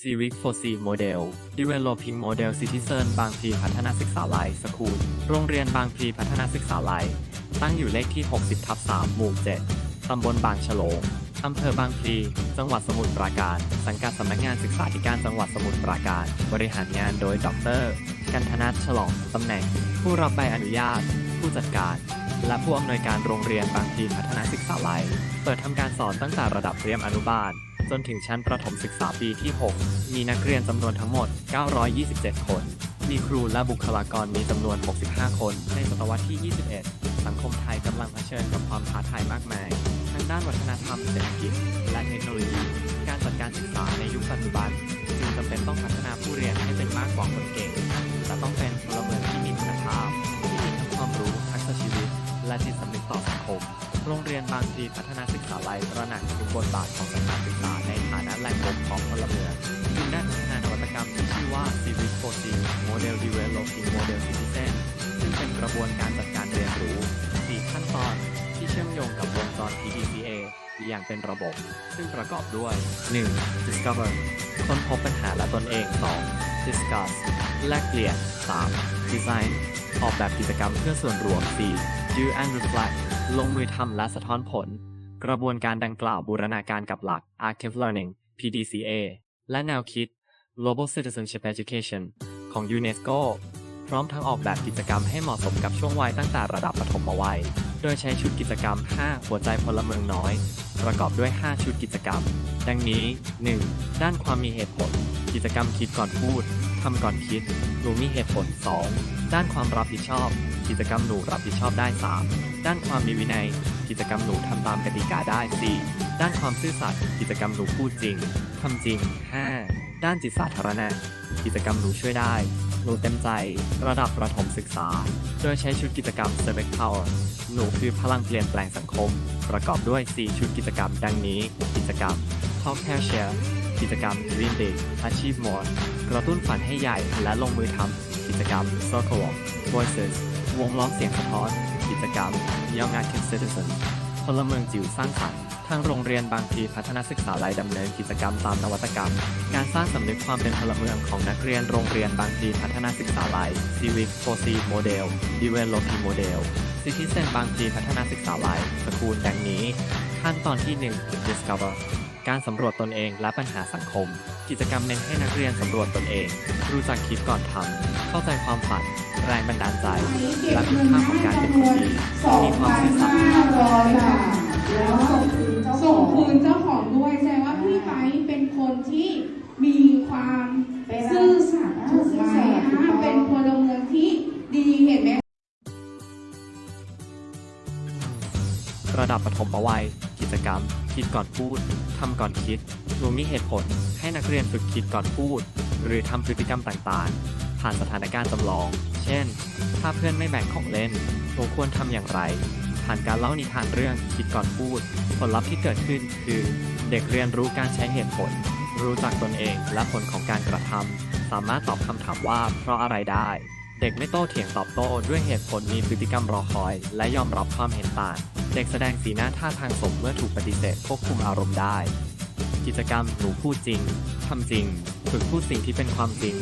Civic 4C Model Developing Model Citizen บางพลีพัฒนาศึกษาลัยสคูลโรงเรียนบางพลีพัฒนาศึกษาลัย ตั้งอยู่เลขที่ 60ทับ3หมู่ 7 ตำบลบางฉลงอำเภอบางพลีจังหวัดสมุทรปราการ สังกัดสำนักงานศึกษาธิการจังหวัดสมุทรปราการ บริหารงานโดยดร กันธนัทฉลองตำแหน่ง ผู้รับใบอนุญาต ผู้จัดการ และผู้อำนวยการโรงเรียนบางพลีพัฒนาศึกษาลัย เปิดทำการสอนตั้งแต่ระดับเตรียมอนุบาล จนถึงชั้นประถมศึกษาปีที่ 6 มีนักเรียนจำนวนทั้งหมด 927 คน มีครูและบุคลากรมีจำนวน 65 คน ในศตวรรษที่ 21 สังคมไทยกำลังเผชิญกับความท้าทายมากมาย ทั้งด้านวัฒนธรรมเศรษฐกิจ และเทคโนโลยี การจัดการศึกษาในยุคปัจจุบัน จึงจำเป็นต้องพัฒนาผู้เรียนให้เป็นมากกว่าคนเก่ง และต้องเป็นพลเมืองที่มีคุณภาพ และจิตสำนึกต่อสังคม โรงเรียนบางพลีพัฒนาศึกษาลัยตระหนักถึงบทบาทของสถานศึกษาในฐานะแหล่งบ่มของพลเมืองจึงได้พัฒนานวัตกรรมที่ชื่อว่า Civic 4C Model Developing Model Citizen ซึ่งเป็นกระบวนการจัดการเรียนรู้4ขั้นตอนที่เชื่อมโยงกับวงจร PDCA อย่างเป็นระบบ ซึ่งประกอบด้วย 1. Discover ค้นพบปัญหาและตนเอง 2. Discuss แลกเปลี่ยน 3. Design ออกแบบกิจกรรมเพื่อส่วนรวม 4. Do and Reflect ลงมือทำและสะท้อนผล กระบวนการดังกล่าวบูรณาการกับหลัก Active Learning PDCA และแนวคิด Global Citizenship Education ของ UNESCO พร้อมทั้งออกแบบกิจกรรมให้เหมาะสมกับช่วงวัยตั้งแต่ระดับปฐมวัย โดยใช้ชุดกิจกรรม 5 หัวใจพลเมืองน้อย ประกอบด้วย 5 ชุดกิจกรรม ดังนี้ 1. ด้านความมีเหตุผล กิจกรรมคิดก่อนพูดทำก่อนคิด หนูมีเหตุผล 2. ด้านความรับผิดชอบ กิจกรรมหนูรับผิดชอบได้ 3. ด้านความมีวินัย กิจกรรมหนูทำตามกติกาได้ 4. ด้านความซื่อสัตย์กิจกรรมหนูพูดจริงทำจริง 5. ด้านจิตสาธารณะ กิจกรรมหนูช่วยได้ หนูเต็มใจ ระดับประถมศึกษา โดยใช้ชุดกิจกรรม Civic Power หนูคือพลังเปลี่ยนแปลงสังคม ประกอบด้วย 4 ชุดกิจกรรมดังนี้ กิจกรรม Talk Care Share กิจกรรม Dream Big Achieve More กระตุ้นฝันให้ใหญ่และลงมือทำกิจกรรม Circle Walk Voices วงล้อมเสียงสะท้อนกิจกรรม Young Active Citizen พลเมืองจิ๋วสร้างสรรค์ทางโรงเรียนบางพีพัฒนาศึกษาลัยดำเนินกิจกรรมตามนวัตกรรม การสร้างสำนึกความเป็นพลเมืองของนักเรียนโรงเรียนบางพีพัฒนาศึกษาลัย Civic 4C Model Developing Model Citizen บางพีพัฒนาศึกษาลัยสกูลดังนี้ ขั้นตอนที่ 1 Discover การสำรวจตนเองและปัญหาสังคม กิจกรรมเน้นให้นักเรียนสำรวจตนเอง รู้จักคิดก่อนทำเข้าใจความฝัน แรงบันดาลใจ และคุณค่าของการเป็นคนดีมีความซื่อสัตย์2,500ค่ะแล้วส่งคืนเจ้าของด้วยแสดงว่าพี่ไบร์ทเป็นคนที่มีความซื่อสัตย์ถูกไหมอ่าเป็นพลเมืองที่ดีเห็นไหมระดับปฐมวัย กิจกรรม คิดก่อนพูดทำก่อนคิดหนูมีเหตุผลให้นักเรียนฝึกคิดก่อนพูด หรือทำพฤติกรรมต่างๆ ผ่านสถานการณ์จำลอง เช่น ถ้าเพื่อนไม่แบ่งของเล่นหนูควรทำอย่างไร ผ่านการเล่านิทานเรื่องคิดก่อนพูด ผลลัพธ์ที่เกิดขึ้นคือ เด็กเรียนรู้การใช้เหตุผล รู้จักตนเองและผลของการกระทำสามารถตอบคำถามว่าเพราะอะไรได้ เด็กไม่โต้เถียงตอบโต้ด้วยเหตุผลมีพฤติกรรมรอคอย และยอมรับความเห็นต่าง เด็กแสดงสีหน้าท่าทางสมเมื่อถูกปฏิเสธควบคุมอารมณ์ได้ กิจกรรมหนูพูดจริงทำจริง ฝึกพูดสิ่งที่เป็นความจริง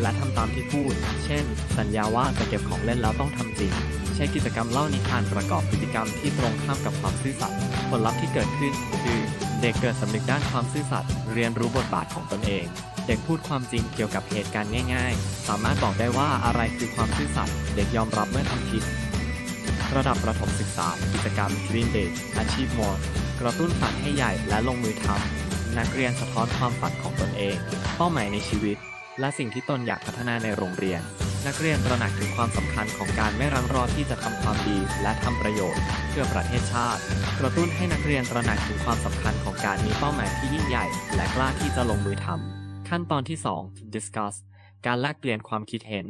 และทำตามที่พูด เช่น สัญญาว่าจะเก็บของเล่นแล้วต้องทำจริง ใช้กิจกรรมเล่านิทานประกอบพฤติกรรมที่ตรงข้ามกับความซื่อสัตย์ผลลัพธ์ที่เกิดขึ้นคือ เด็กเกิดสำนึกด้านความซื่อสัตย์เรียนรู้บทบาทของตนเอง เด็กพูดความจริงเกี่ยวกับเหตุการณ์ง่ายๆ สามารถบอกได้ว่าอะไรคือความซื่อสัตย์เด็กยอมรับเมื่อทำผิด ระดับประถมศึกษา กิจกรรม Dream Big Achieve More กระตุ้นฝันให้ใหญ่และลงมือทำนักเรียนสะท้อนความฝันของตนเอง เป้าหมายในชีวิต และสิ่งที่ตนอยากพัฒนาในโรงเรียน นักเรียนตระหนักถึงความสำคัญของการไม่รังรอที่จะทำความดีและทำประโยชน์ เพื่อประเทศชาติ กระตุ้นให้นักเรียนตระหนักถึงความสำคัญของการมีเป้าหมายที่ยิ่งใหญ่ และกล้าที่จะลงมือทำ ขั้นตอนที่2 discuss การแลกเปลี่ยนความคิดเห็น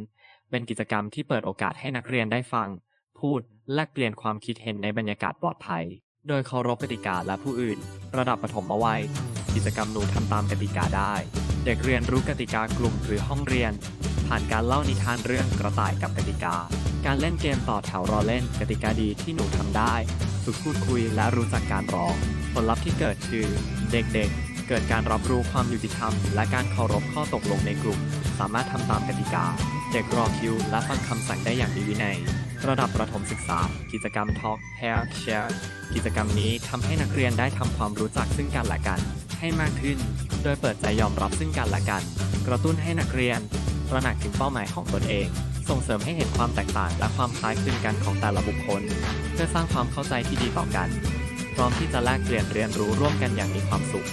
เป็นกิจกรรมที่เปิดโอกาสให้นักเรียนได้ฟัง พูดแลกเปลี่ยนความคิดเห็นในบรรยากาศปลอดภัย โดยเคารพกติกาและผู้อื่น ระดับปฐมวัย กิจกรรมหนูทำตามกติกาได้ เด็กเรียนรู้กติกากลุ่มหรือห้องเรียน ผ่านการเล่านิทานเรื่องกระต่ายกับกติกา การเล่นเกมต่อแถวรอเล่น กติกาดีที่หนูทำได้ ฝึกพูดคุยและรู้จักการรอผลลัพธ์ที่เกิดคือ เด็กๆ เกิดการรับรู้ความยุติธรรม และการเคารพข้อตกลงในกลุ่ม สามารถทำตามกติกา เด็กรอคิว และฟังคำสั่งได้อย่างมีวินัย ระดับประถมศึกษา กิจกรรม Talk Pair Share กิจกรรมนี้ทำให้นักเรียนได้ทำความรู้จักซึ่งกันและกัน ให้มากขึ้น โดยเปิดใจยอมรับซึ่งกันและกัน กระตุ้นให้นักเรียนตระหนักถึงเป้าหมายของตนเอง ส่งเสริมให้เห็นความแตกต่าง และความคล้ายคลึงกันของแต่ละบุคคล เพื่อสร้างความเข้าใจที่ดีต่อกัน พร้อมที่จะแลกเปลี่ยนเรียนรู้ร่วมกันอย่างมีความสุข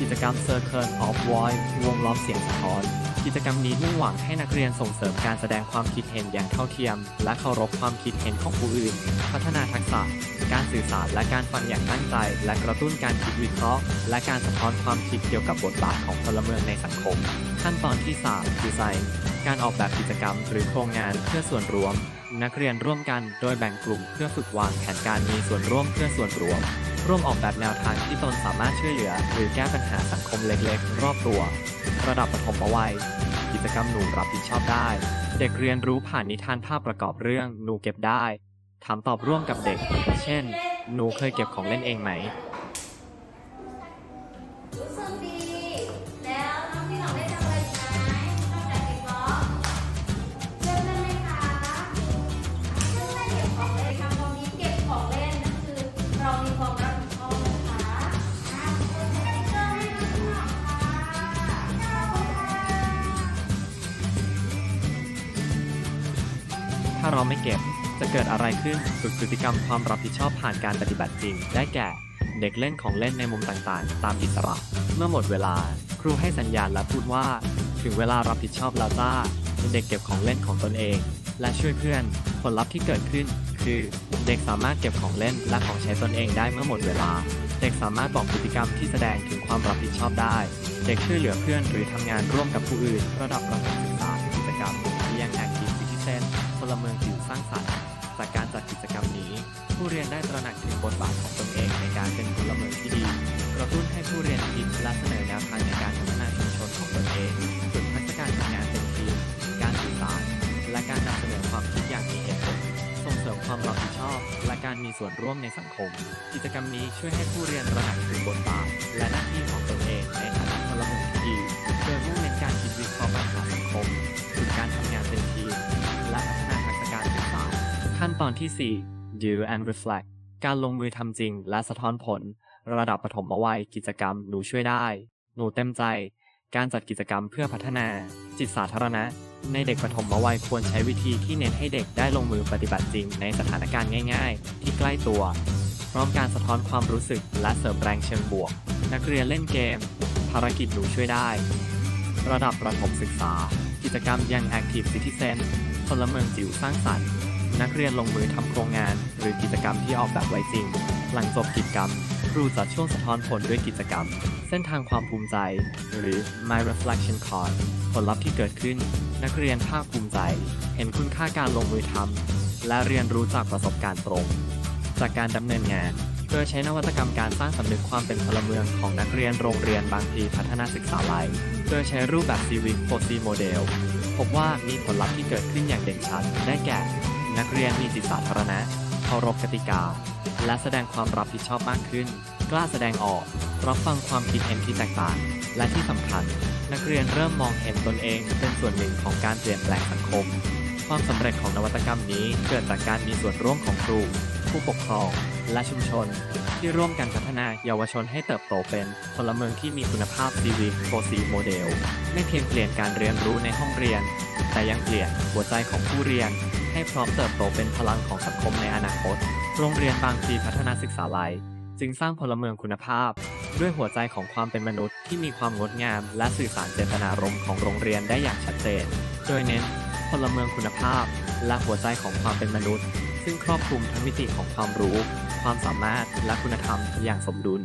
กิจกรรม Circle of Voice วงล้อมเสียงสะท้อน กิจกรรมนี้มุ่งหวังให้นักเรียนส่งเสริมการแสดงความคิดเห็นอย่างเท่าเทียม และเคารพความคิดเห็นของผู้อื่น พัฒนาทักษะ การสื่อสารและการฟังอย่างตั้งใจ และกระตุ้นการคิดวิเคราะห์ และการสะท้อนความคิดเกี่ยวกับบทบาทของพลเมืองในสังคม ขั้นตอนที่ 3 ดีไซน์ การออกแบบกิจกรรมหรือโครงงานเพื่อส่วนรวม นักเรียนร่วมกันโดยแบ่งกลุ่มเพื่อฝึกวางแผนการมีส่วนร่วมเพื่อส่วนรวม ร่วมออกแบบแนวทางที่ตนสามารถช่วยเหลือ หรือแก้ปัญหาสังคมเล็กๆ รอบตัว ระดับปฐมวัยกิจกรรมหนูรับผิดชอบได้ เด็กเรียนรู้ผ่านนิทานภาพประกอบเรื่องหนูเก็บได้ ถามตอบร่วมกับเด็ก เช่น หนูเคยเก็บของเล่นเองไหม รู้สึกดี แล้วน้องพี่หนองได้ทำอะไรอีกไหมนอกจากเก็บของเล่นเล่นไหมคะเล่นเล่นเก็บของเล่นทำตรงนี้เก็บของเล่นนั่นคือเรามีความรับผิดชอบนะคะอะเล่นสติ๊กเกอร์ให้น้องพี่หนองค่ะขอบคุณค่ะ ถ้าเราไม่เก็บ จะเกิดอะไรขึ้นฝึกพฤติกรรมความรับผิดชอบผ่านการปฏิบัติจริง ได้แก่ เด็กเล่นของเล่นในมุมต่างๆ ตามอิสระ เมื่อหมดเวลา ครูให้สัญญาณและพูดว่า ถึงเวลารับผิดชอบแล้วจ้าเด็กเก็บของเล่นของตนเอง และช่วยเพื่อน ผลลัพธ์ที่เกิดขึ้น คือ เด็กสามารถเก็บของเล่นและของใช้ตนเองได้เมื่อหมดเวลา เด็กสามารถบอกพฤติกรรมที่แสดงถึงความรับผิดชอบได้ เด็กช่วยเหลือเพื่อนหรือทำงานร่วมกับผู้อื่น ระดับประถมศึกษากิจกรรมเรียงแอคทีฟซิติเซนพลเมืองจิ๋วสร้างสรรค์ ผู้เรียนได้ตระหนักถึงบทบาทของตนเองในการเป็นพลเมืองที่ดี กระตุ้นให้ผู้เรียนคิดและเสนอแนวทางในการพัฒนาชุมชนของตนเองฝึกทักษะการทำงานเป็นทีม การสื่อสาร และการนำเสนอความคิดอย่างมีเหตุผล ส่งเสริมความรับผิดชอบ และการมีส่วนร่วมในสังคม กิจกรรมนี้ช่วยให้ผู้เรียนตระหนักถึงบทบาท และหน้าที่ของตนเองในฐานะพลเมืองที่ดีโดยมุ่งเน้นการคิดวิเคราะห์ปัญหาสังคมฝึกการทำงานเป็นทีม และพัฒนาทักษะการสื่อสาร ขั้นตอนที่ 4 do and reflect การลงมือทำจริงและสะท้อนผล ระดับปฐมวัยกิจกรรมหนูช่วยได้ หนูเต็มใจ การจัดกิจกรรมเพื่อพัฒนา จิตสาธารณะ ในเด็กปฐมวัยควรใช้วิธีที่เน้นให้เด็กได้ลงมือปฏิบัติจริงในสถานการณ์ง่าย ๆ ที่ใกล้ตัว พร้อมการสะท้อนความรู้สึกและเสริมแรงเชิงบวก นักเรียนเล่นเกม ภารกิจหนูช่วยได้ ระดับประถมศึกษา กิจกรรมยัง Active Citizen พลเมืองจิ๋วสร้างสรรค์ นักเรียนลงมือทำโครงงาน หรือกิจกรรมที่ออกแบบไว้จริง หลังจบกิจกรรม ครูจัดช่วงสะท้อนผลด้วยกิจกรรม เส้นทางความภูมิใจ หรือ My Reflection Card ผลลัพธ์ที่เกิดขึ้น นักเรียนภาคภูมิใจ เห็นคุณค่าการลงมือทำและเรียนรู้จากประสบการณ์ตรง จากการดำเนินงานโดยใช้นวัตกรรมการสร้างสำนึกความเป็นพลเมืองของนักเรียนโรงเรียนบางพลีพัฒนาศึกษาลัย โดยใช้รูปแบบ Civic 4C Model พบว่ามีผลลัพธ์ที่เกิดขึ้นอย่างเด่นชัด ได้แก่ นักเรียนมีจิตสาธารณะเคารพกติกา และแสดงความรับผิดชอบมากขึ้น กล้าแสดงออก รับฟังความคิดเห็นที่แตกต่าง และที่สำคัญ นักเรียนเริ่มมองเห็นตนเองเป็นส่วนหนึ่งของการเปลี่ยนแปลงสังคม ความสำเร็จของนวัตกรรมนี้เกิดจากการมีส่วนร่วมของครู ผู้ปกครอง และชุมชน ที่ร่วมกันพัฒนาเยาวชนให้เติบโตเป็นพลเมืองที่มีคุณภาพ Civic 4C Model ไม่เพียงเปลี่ยนการเรียนรู้ในห้องเรียน แต่ยังเปลี่ยนหัวใจของผู้เรียน ให้พร้อมเติบโตเป็นพลังของสังคมในอนาคต โรงเรียนบางพลีพัฒนาศึกษาลัย จึงสร้างพลเมืองคุณภาพ ด้วยหัวใจของความเป็นมนุษย์ที่มีความงดงาม และสื่อสารเจตนารมณ์ของโรงเรียนได้อย่างชัดเจน โดยเน้นพลเมืองคุณภาพ และหัวใจของความเป็นมนุษย์ ซึ่งครอบคลุมทั้งมิติของความรู้ ความสามารถและคุณธรรมอย่างสมดุล